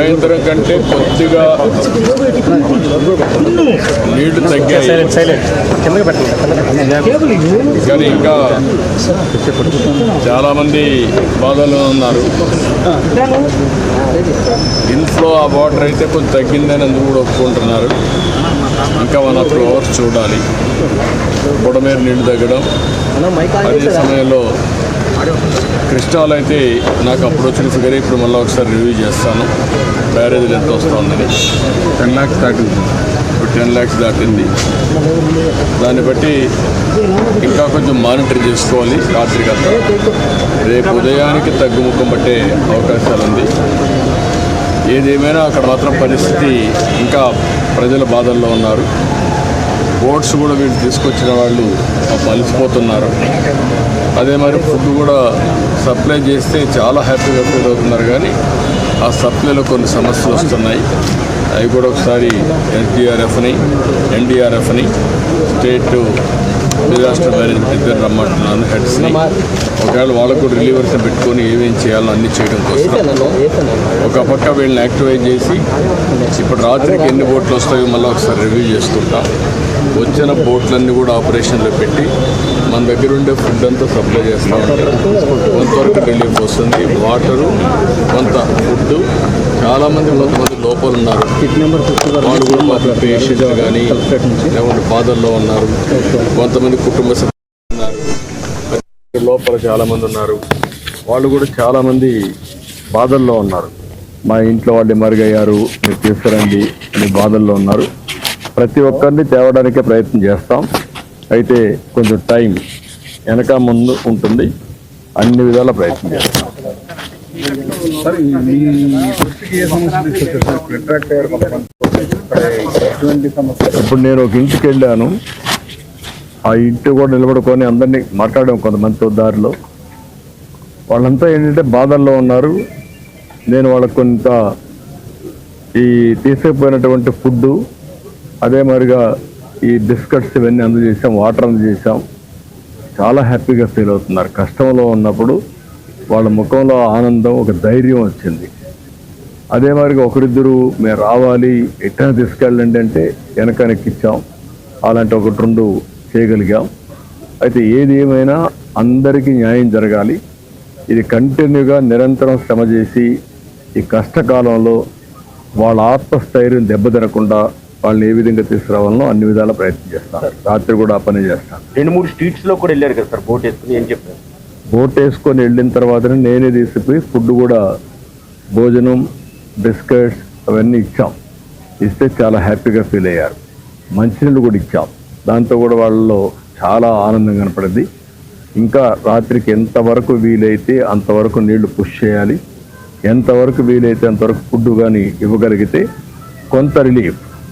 సాయంత్రం కంటే కొద్దిగా నీళ్ళు తగ్గాయి. కానీ ఇంకా చాలా మంది బాధల్లో ఉన్నారు. ఇన్ఫ్లో ఆ వాటర్ అయితే కొంచెం తగ్గిందని అందుకు కూడా ఒప్పుకుంటున్నారు. ఇంకా వన్ ఆఫ్ టూ అవర్స్ చూడాలి. బుడమేరు నీళ్ళు తగ్గడం. అదే సమయంలో కృష్ణాలో అయితే నాకు అప్పుడు వచ్చిన ఫిగర్ ఇప్పుడు మళ్ళీ ఒకసారి రివ్యూ చేస్తాను. బ్యారేజీలు ఎంత వస్తుందని టెన్ ల్యాక్స్ దాటింది. ఇప్పుడు టెన్ ల్యాక్స్ దాటింది. దాన్ని బట్టి ఇంకా కొంచెం మానిటర్ చేసుకోవాలి రాత్రికి అంతా రేపు ఉదయానికి తగ్గుముఖం పట్టే అవకాశాలు ఉంది. ఏదేమైనా అక్కడ మాత్రం పరిస్థితి ఇంకా ప్రజల బాధల్లో ఉన్నారు. బోట్స్ కూడా వీళ్ళు తీసుకొచ్చిన వాళ్ళు అలసిపోతున్నారు అదే మరి ఫుడ్ కూడా సప్లై చేస్తే చాలా హ్యాపీగా ఫీల్ అవుతున్నారు కానీ ఆ సప్లైలో కొన్ని సమస్యలు వస్తున్నాయి. అవి కూడా ఒకసారి ఎస్డిఆర్ఎఫ్ని ఎన్డీఆర్ఎఫ్ని స్టేట్ డిజాస్టర్ మేనేజ్మెంట్ ఇద్దరు రమ్మంటున్నాను హెడ్స్ని. ఒకవేళ వాళ్ళకు కూడా రిలీవర్స్ పెట్టుకొని ఏమేం చేయాలో అన్ని చేయడం కోసం. ఒక పక్క వీళ్ళని యాక్టివేట్ చేసి ఇప్పుడు రాత్రికి ఎన్ని బోట్లు వస్తాయో మళ్ళీ ఒకసారి రివ్యూ చేసుకుంటాం వచ్చిన బోట్లన్నీ కూడా ఆపరేషన్లో పెట్టి మన దగ్గర ఉండే ఫుడ్ అంతా సప్లై చేస్తూ ఉంటే కొంతవరకు రిలీఫ్ వస్తుంది. వాటరు కొంత ఫుడ్ చాలామంది కొంతమంది లోపల ఉన్నారు. వాళ్ళు కూడా మాకు పేషెంట్ కానీ లేకుంటే బాధల్లో ఉన్నారు. కొంతమంది కుటుంబ సభ్యులు ఉన్నారు. లోపల చాలామంది ఉన్నారు. వాళ్ళు కూడా చాలామంది బాధల్లో ఉన్నారు. మా ఇంట్లో వాళ్ళు మరుగయ్యారు మీరు తీసుకురండి అని బాధల్లో ఉన్నారు. ప్రతి ఒక్కరిని తేవడానికే ప్రయత్నం చేస్తాం. అయితే కొంచెం టైం వెనక ముందు ఉంటుంది. అన్ని విధాల ప్రయత్నం చేస్తాం. ఇప్పుడు నేను ఒక ఇంటికి వెళ్ళాను. ఆ ఇంటి కూడా నిలబడుకొని అందరినీ మాట్లాడాం కొంతమందితో దారిలో. వాళ్ళంతా ఏంటంటే బాధల్లో ఉన్నారు. నేను వాళ్ళకు కొంత ఈ తీసుకుపోయినటువంటి ఫుడ్ అదే మరిగా ఈ బిస్కెట్స్ ఇవన్నీ అందజేసాం వాటర్ అందజేసాం చాలా హ్యాపీగా ఫీల్ అవుతున్నారు. కష్టంలో ఉన్నప్పుడు వాళ్ళ ముఖంలో ఆనందం ఒక ధైర్యం వచ్చింది. అదే మరిగా ఒకరిద్దరు మేము రావాలి ఎట్లా తీసుకెళ్ళండి అంటే వెనకనెక్కిచ్చాం అలాంటి ఒకటి రెండు చేయగలిగాం. అయితే ఏది ఏమైనా అందరికీ న్యాయం జరగాలి. ఇది కంటిన్యూగా నిరంతరం శ్రమ చేసి ఈ కష్టకాలంలో వాళ్ళ ఆత్మస్థైర్యం దెబ్బతినకుండా వాళ్ళని ఏ విధంగా తీసుకురావాలనో అన్ని విధాల ప్రయత్నం చేస్తాను రాత్రి కూడా ఆ పని చేస్తాను రెండు మూడు స్ట్రీట్స్లో కూడా వెళ్ళారు కదా సార్ బోట్ వేసుకుని ఏం చెప్పారు? బోట్ వేసుకొని వెళ్ళిన తర్వాతనే నేనే తీసుకుపోయి ఫుడ్ కూడా భోజనం బిస్కెట్స్ అవన్నీ ఇచ్చాం. ఇస్తే చాలా హ్యాపీగా ఫీల్ అయ్యారు. మంచినీళ్ళు కూడా ఇచ్చాం. దాంతో కూడా వాళ్ళలో చాలా ఆనందం కనపడింది. ఇంకా రాత్రికి ఎంతవరకు వీలైతే అంతవరకు నీళ్ళు పుష్ చేయాలి. ఎంతవరకు వీలైతే అంతవరకు ఫుడ్ కానీ ఇవ్వగలిగితే కొంత రిలీఫ్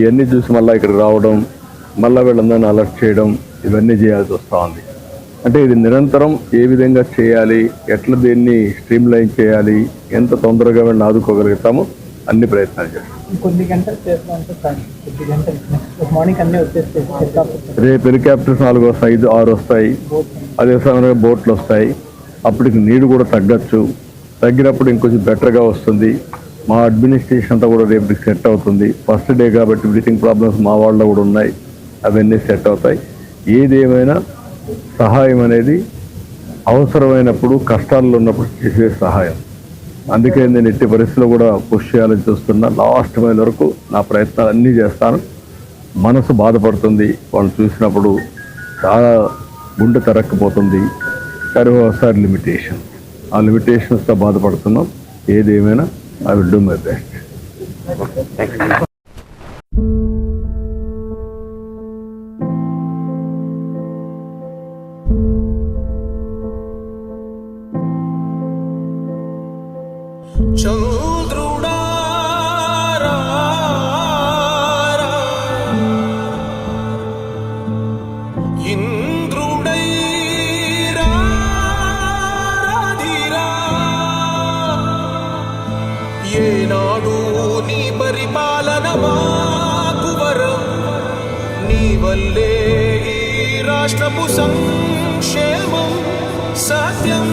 ఇవన్నీ చూసి మళ్ళీ ఇక్కడికి రావడం మళ్ళీ వీళ్ళందరినీ అలర్ట్ చేయడం ఇవన్నీ చేయాల్సి వస్తూ ఉంది. అంటే ఇది నిరంతరం ఏ విధంగా చేయాలి ఎట్లా దీన్ని స్ట్రీమ్ లైన్ చేయాలి ఎంత తొందరగా వీళ్ళని ఆదుకోగలుగుతామో అన్ని ప్రయత్నాలు చేస్తాం. కొన్ని గంటలు చేస్తాం మార్నింగ్ అన్నీ వచ్చేస్తాయి. రేపు హెలికాప్టర్స్ నాలుగు వస్తాయి ఐదు ఆరు వస్తాయి. అదే సమయంలో బోట్లు వస్తాయి. అప్పటికి నీరు కూడా తగ్గచ్చు. తగ్గినప్పుడు ఇంకొంచెం బెటర్గా వస్తుంది. మా అడ్మినిస్ట్రేషన్ అంతా కూడా రేపు సెట్ అవుతుంది. ఫస్ట్ డే కాబట్టి బ్రీతింగ్ ప్రాబ్లమ్స్ మా వాళ్ళలో కూడా ఉన్నాయి. అవన్నీ సెట్ అవుతాయి. ఏదేమైనా సహాయం అనేది అవసరమైనప్పుడు కష్టాల్లో ఉన్నప్పుడు చేసే సహాయం. అందుకే నేను ఎట్టి పరిస్థితుల్లో కూడా పుష్ చేయాలని చూస్తున్నా. లాస్ట్ మైల్ వరకు నా ప్రయత్నాలు అన్నీ చేస్తాను. మనసు బాధపడుతుంది. వాళ్ళు చూసినప్పుడు చాలా గుండె తరక్కుపోతుంది. కానీ ఒకసారి లిమిటేషన్ ఆ లిమిటేషన్స్తో బాధపడుతున్నాం. ఏదేమైనా I will do my best.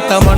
கதமன்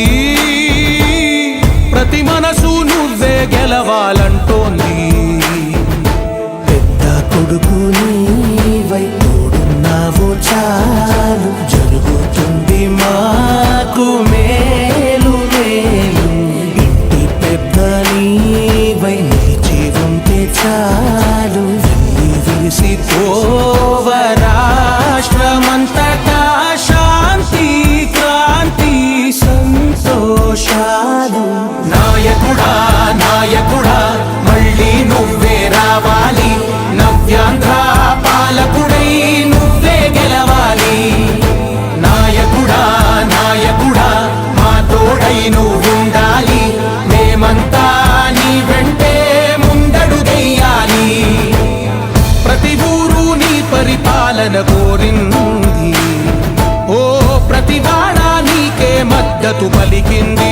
తెరవాలంటోంది పెద్ద కొడుకు నీవై తోడున్నావు చాలు. జరుగుతుంది మాకు మద్దతు పలికింది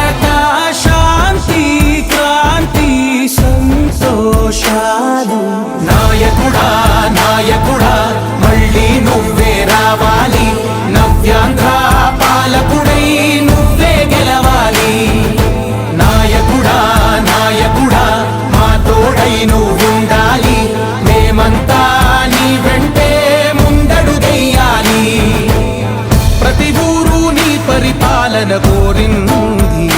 నాయకుడా నాయకుడా మళ్ళీ నువ్వే రావాలి. నవ్యాంధ్ర పాలకుడై నువ్వే గెలవాలి. నాయకుడా నాయకుడా మా తోడై నువ్వుండాలి. మేమంతా నీ వెంటే ముందడుగెయ్యాలి ప్రతి ఊరు నీ పరిపాలన కోరింది.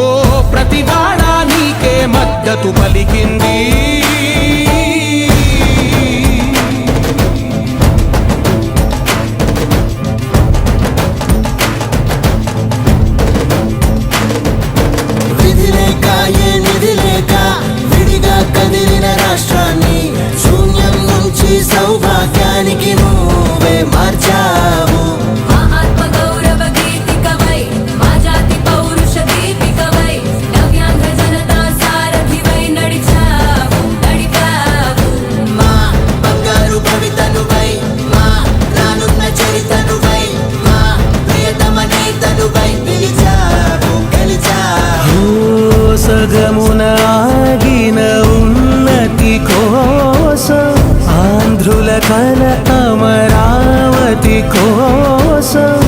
ఓ ప్రతి వాడ నీకే మద్దతు పలికింది. ఫల అమరావతి కోసం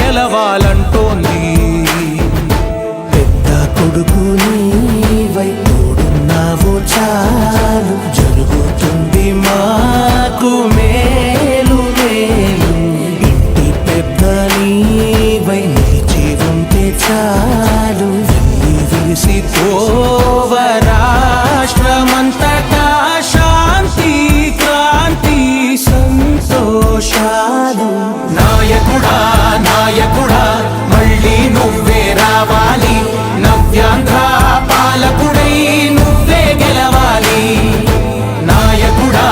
గెలవాలంటోంది. పెద్ద కొడుకు నీవై తోడున్నావు చాలు. జరుగుతుంది మాకు మేలు మేలు. ఇంటి పెద్ద నీవై నిలిచి ఉంటే చాలు. నాయకుడా నాయకుడా మళ్ళీ నువ్వే రావాలి. నవ్యాంధ్ర పాలకుడై నువ్వే గెలవాలి. నాయకుడా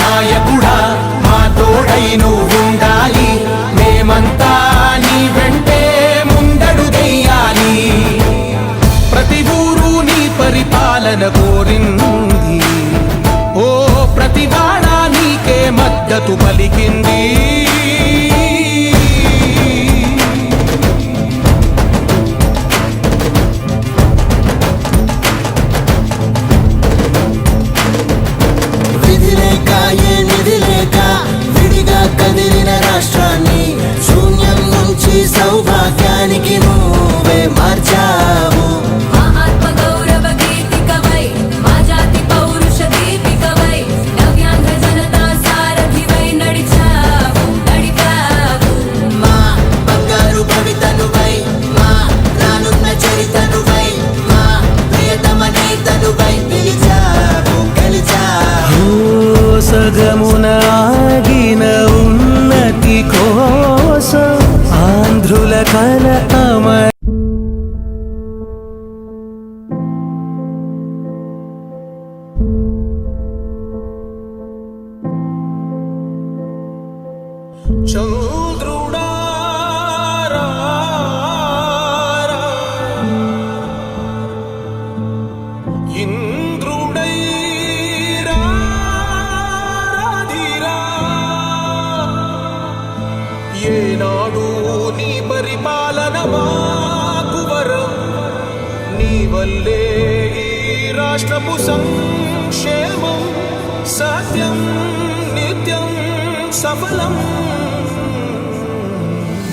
నాయకుడా మా తోడై నువ్వుండాలి. మేమంతా నీ వెంటే ముందడుగెయ్యాలి ప్రతి ఊరు నీ పరిపాలన కోరింది. ఓ ప్రతివాడ నీకే మద్దతు పలికింది. 成。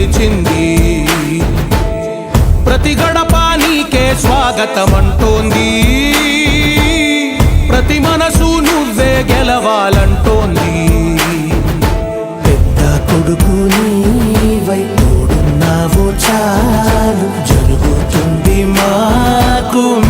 నిలిచింది ప్రతి గడప నీకే స్వాగతం అంటోంది ప్రతి మనసు నువ్వే గెలవాలంటోంది. పెద్ద కొడుకు నీవై చాలు. జరుగుతుంది మాకు